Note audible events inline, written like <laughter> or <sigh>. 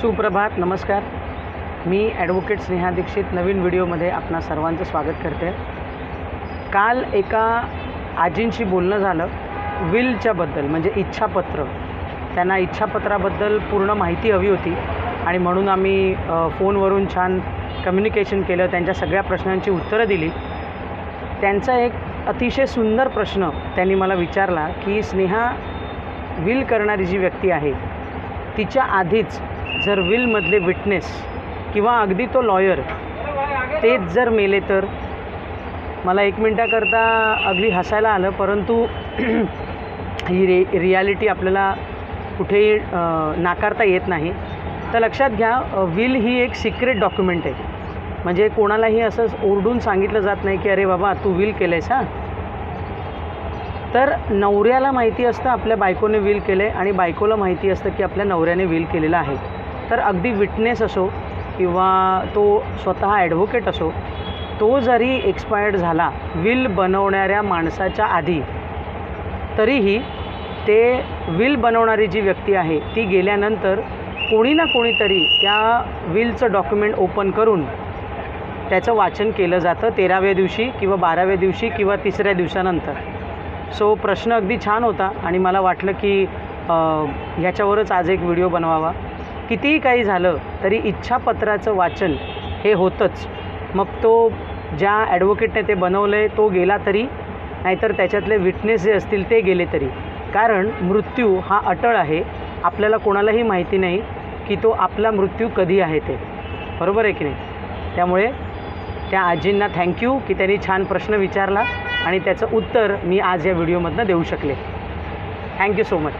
सुप्रभात नमस्कार. मी ॲडव्होकेट स्नेहा दीक्षित नवीन व्हिडिओमध्ये आपणा सर्वांचं स्वागत करते. काल एका आजींशी बोलणं झालं विलच्याबद्दल म्हणजे इच्छापत्र. त्यांना इच्छापत्राबद्दल पूर्ण माहिती हवी होती आणि म्हणून आम्ही फोनवरून छान कम्युनिकेशन केलं त्यांच्या सगळ्या प्रश्नांची उत्तरं दिली. त्यांचा एक अतिशय सुंदर प्रश्न त्यांनी मला विचारला की स्नेहा विल करणारी जी व्यक्ती आहे तिच्या आधीच जर विलमधले विटनेस किंवा अगदी तो लॉयर तेच जर मेले तर? मला एक मिनटाकरता अगदी हसायला आलं परंतु <clears throat> ही रे रियालिटी आपल्याला कुठेही नाकारता येत नाही. तर लक्षात घ्या विल ही एक सिक्रेट डॉक्युमेंट आहे. म्हणजे कोणालाही असं ओरडून सांगितलं जात नाही की अरे बाबा तू विल केलं आहेस हां? तर नवऱ्याला माहिती असतं आपल्या बायकोने विल केलं आहे आणि बायकोला माहिती असतं की आपल्या नवऱ्याने विल केलेलं आहे. तर अगदी विटनेस असो किंवा तो स्वतः ॲडव्होकेट असो तो जरी एक्सपायर्ड झाला विल बनवणाऱ्या माणसाच्या आधी तरीही ते विल बनवणारी जी व्यक्ती आहे ती गेल्यानंतर कोणी ना कोणीतरी त्या विलचं डॉक्युमेंट ओपन करून त्याचं वाचन केलं जातं तेराव्या दिवशी किंवा बाराव्या दिवशी किंवा तिसऱ्या दिवसानंतर. सो प्रश्न अगदी छान होता आणि मला वाटलं की ह्याच्यावरच आज एक व्हिडिओ बनवावा. कितीही काही झालं तरी इच्छापत्राचं वाचन हे होतंच. मग तो ज्या ॲडव्होकेटने ते बनवलं आहे तो गेला तरी नाहीतर त्याच्यातले विटनेस जे असतील ते गेले तरी. कारण मृत्यू हा अटळ आहे. आपल्याला कोणालाही माहिती नाही की तो आपला मृत्यू कधी आहे ते. बरोबर आहे की नाही? त्यामुळे त्या आजींना थँक्यू की त्यांनी छान प्रश्न विचारला आणि त्याचं उत्तर मी आज या व्हिडिओमधनं देऊ शकले. Thank you so much